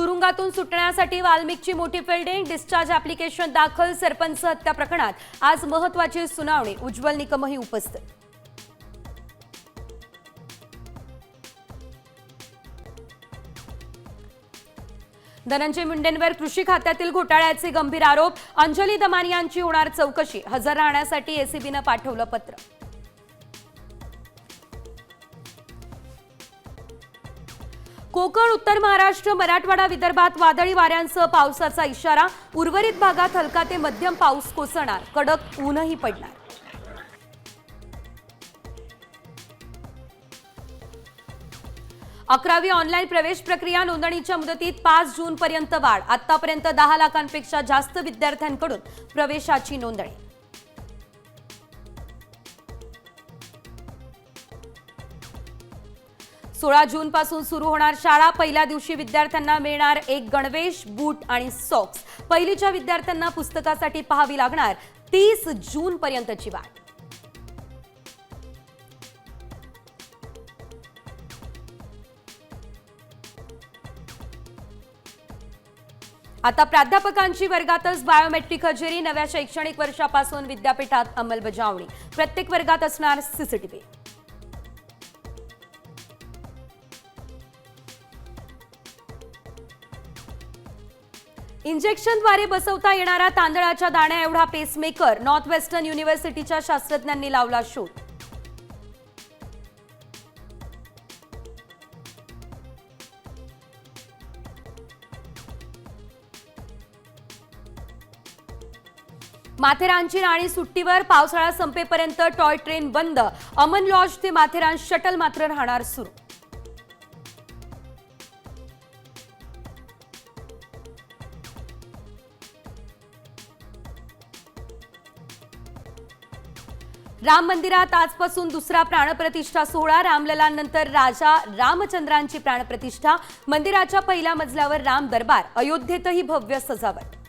तुरुंगातून सुटण्यासाठी वाल्मिकची मोठी fielding discharge application दाखल सरपंच हत्या प्रकरणात आज महत्वाची सुनावणी उज्ज्वल निकमही उपस्थित. धनंजय मुंडेंवर कृषी खात्यातील घोटाळ्याचे गंभीर आरोप अंजली दमानी यांची होणार चौकशी हजर राहण्यासाठी एसीबीनं पाठवलं पत्र. कोकण उत्तर महाराष्ट्र मराठवाडा विदर्भात वादळी वाऱ्यांसह पावसाचा इशारा. उर्वरित भागात हलका ते मध्यम पाऊस कोसळणार. कडक ऊनही पडणार. अकरावी ऑनलाईन प्रवेश प्रक्रिया नोंदणीच्या मुदतीत पाच जून पर्यंत वाढ. आतापर्यंत दहा लाखांपेक्षा जास्त विद्यार्थ्यांकडून प्रवेशाची नोंदणी. सोळा जून पासून सुरू होणार शाळा. पहिल्या दिवशी विद्यार्थ्यांना मिळणार एक गणवेश बूट आणि सॉक्स पहिलीच्या विद्यार्थ्यांना पुस्तकासाठी पाहावी लागणार तीस जून पर्यंतची वाट. आता प्राध्यापकांची वर्गातच बायोमेट्रिक हजेरी. नव्या शैक्षणिक वर्षापासून विद्यापीठात अंमलबजावणी. प्रत्येक वर्गात असणार सीसीटीव्ही इंजेक्शनद्वारे बसवता येणारा तांदळाच्या दाण्या एवढा पेसमेकर नॉर्थ वेस्टर्न युनिव्हर्सिटीच्या शास्त्रज्ञांनी लावला शोध. माथेरानची राणी सुट्टीवर पावसाळा संपेपर्यंत टॉय ट्रेन बंद. अमन लॉज ते माथेरान शटल मात्र राहणार सुरू. राम मंदिरात आजपासून दुसरा प्राणप्रतिष्ठा सोहळा. रामललानंतर राजा रामचंद्रांची प्राणप्रतिष्ठा. मंदिराच्या पहिल्या मजल्यावर राम दरबार. अयोध्येतही भव्य सजावट.